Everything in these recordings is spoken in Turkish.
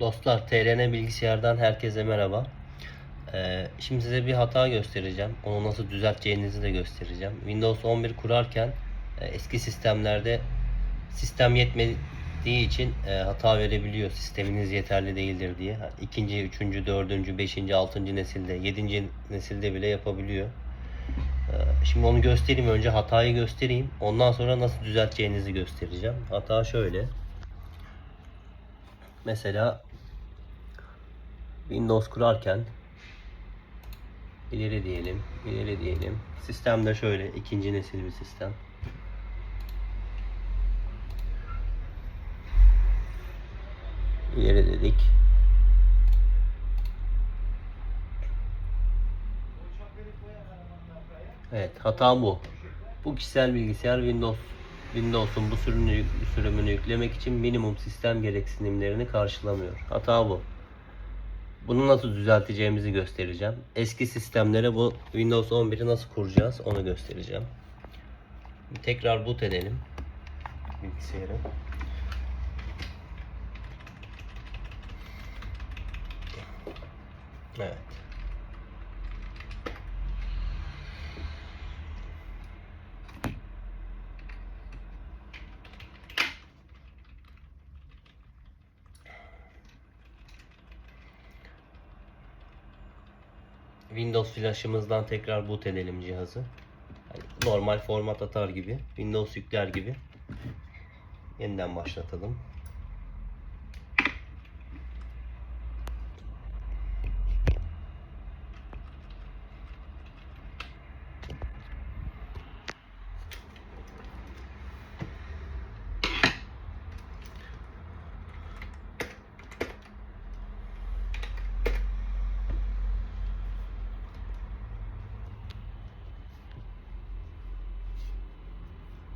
Dostlar TRN bilgisayardan herkese merhaba. Ee, şimdi size bir hata göstereceğim. Onu nasıl düzelteceğinizi de göstereceğim. Windows 11 kurarken e, eski sistemlerde sistem yetmediği için e, hata verebiliyor. Sisteminiz yeterli değildir diye. İkinci, üçüncü, dördüncü, beşinci, altıncı nesilde, yedinci nesilde bile yapabiliyor. Ee, Şimdi onu göstereyim. Önce hatayı göstereyim. Ondan sonra nasıl düzelteceğinizi göstereceğim. Hata şöyle. Mesela Windows kurarken ileri diyelim, ileri diyelim. Sistemde şöyle ikinci nesil bir sistem. İleri dedik. Evet, hata bu. Bu kişisel bilgisayar Windows Windows'un bu sürümünü, sürümünü yüklemek için minimum sistem gereksinimlerini karşılamıyor. Hata bu. Bunu nasıl düzelteceğimizi göstereceğim. Eski sistemlere bu Windows 11'i nasıl kuracağız onu göstereceğim. Tekrar boot edelim bilgisayarı. Evet. Windows flash'ımızdan tekrar boot edelim cihazı. Hani normal format atar gibi, Windows yükler gibi. Yeniden başlatalım.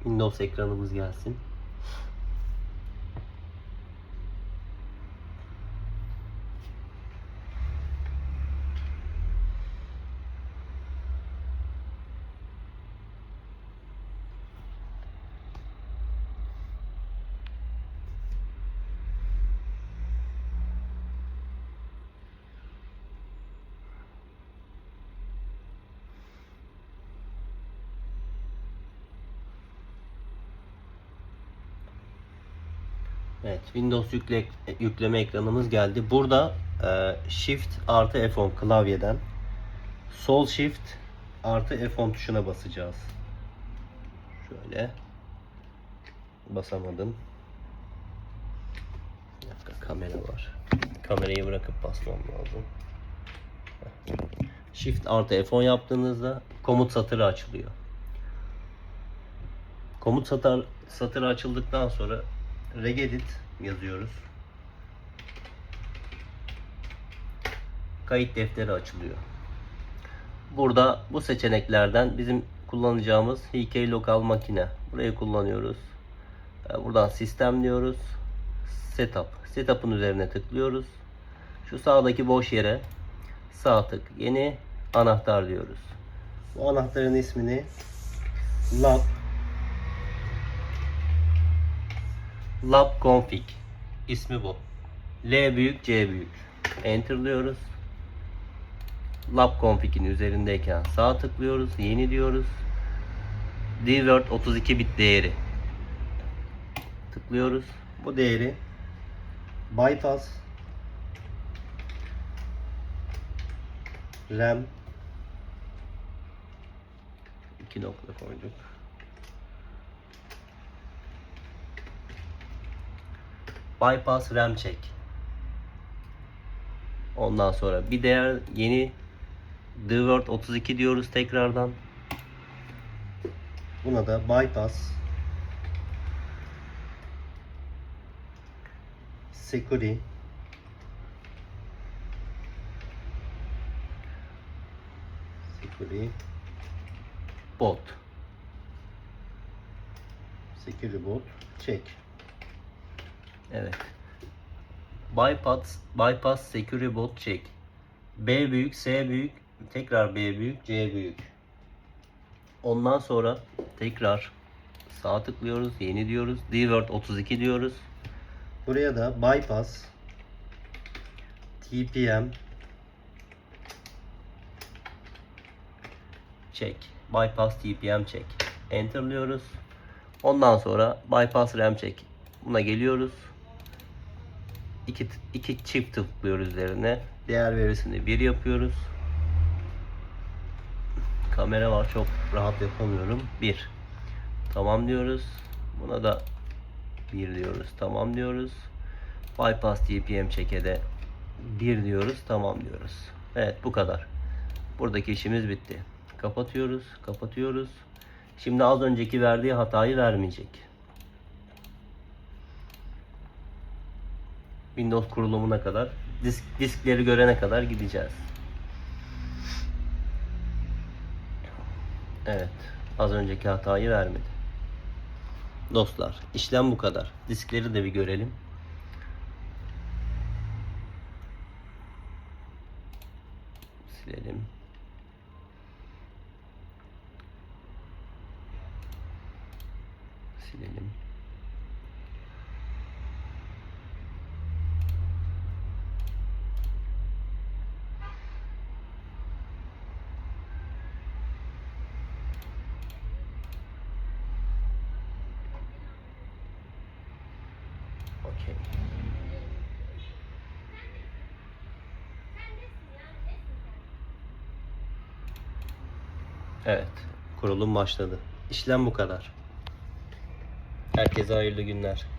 Windows ekranımız gelsin. Evet, Windows yükle, yükleme ekranımız geldi. Burada e, Shift artı F10 klavyeden Sol Shift artı F10 tuşuna basacağız. Şöyle basamadım. Bir dakika kamera var. Kamerayı bırakıp basmam lazım. Shift artı F10 yaptığınızda komut satırı açılıyor. Komut satır, satırı açıldıktan sonra regedit yazıyoruz. Kayıt defteri açılıyor. Burada bu seçeneklerden bizim kullanacağımız HK Lokal Makine. Burayı kullanıyoruz. Ee, Buradan sistem diyoruz. Setup. Setup'ın üzerine tıklıyoruz. Şu sağdaki boş yere sağ tık yeni anahtar diyoruz. Bu anahtarın ismini lab lab config ismi bu. L büyük C büyük. Enter diyoruz. Lab config'in üzerindeyken sağ tıklıyoruz. Yeni diyoruz. dword 32 bit değeri. Tıklıyoruz. Bu değeri bypass RAM 2 nokta koyduk. Bypass RAM check. Ondan sonra bir değer yeni dword 32 diyoruz tekrardan. Buna da bypass security security bot security bot check Evet. Bypass, bypass security bot check. B büyük, S büyük, tekrar B büyük, C büyük. Ondan sonra tekrar sağ tıklıyoruz, yeni diyoruz. dword 32 diyoruz. Buraya da bypass TPM check. Bypass TPM check. Enter'lıyoruz. Ondan sonra bypass RAM check. Buna geliyoruz. İki, iki çift tıklıyoruz üzerine. Değer verisini 1 yapıyoruz. Kamera var çok rahat yapamıyorum. 1. Tamam diyoruz. Buna da 1 diyoruz. Tamam diyoruz. Bypass TPM check'e de 1 diyoruz. Tamam diyoruz. Evet bu kadar. Buradaki işimiz bitti. Kapatıyoruz. Kapatıyoruz. Şimdi az önceki verdiği hatayı vermeyecek. Windows kurulumuna kadar disk, diskleri görene kadar gideceğiz. Evet. Az önceki hatayı vermedi. Dostlar, işlem bu kadar. Diskleri de bir görelim. Silelim. Silelim. Okey. Evet, kurulum başladı. İşlem bu kadar. Herkese hayırlı günler.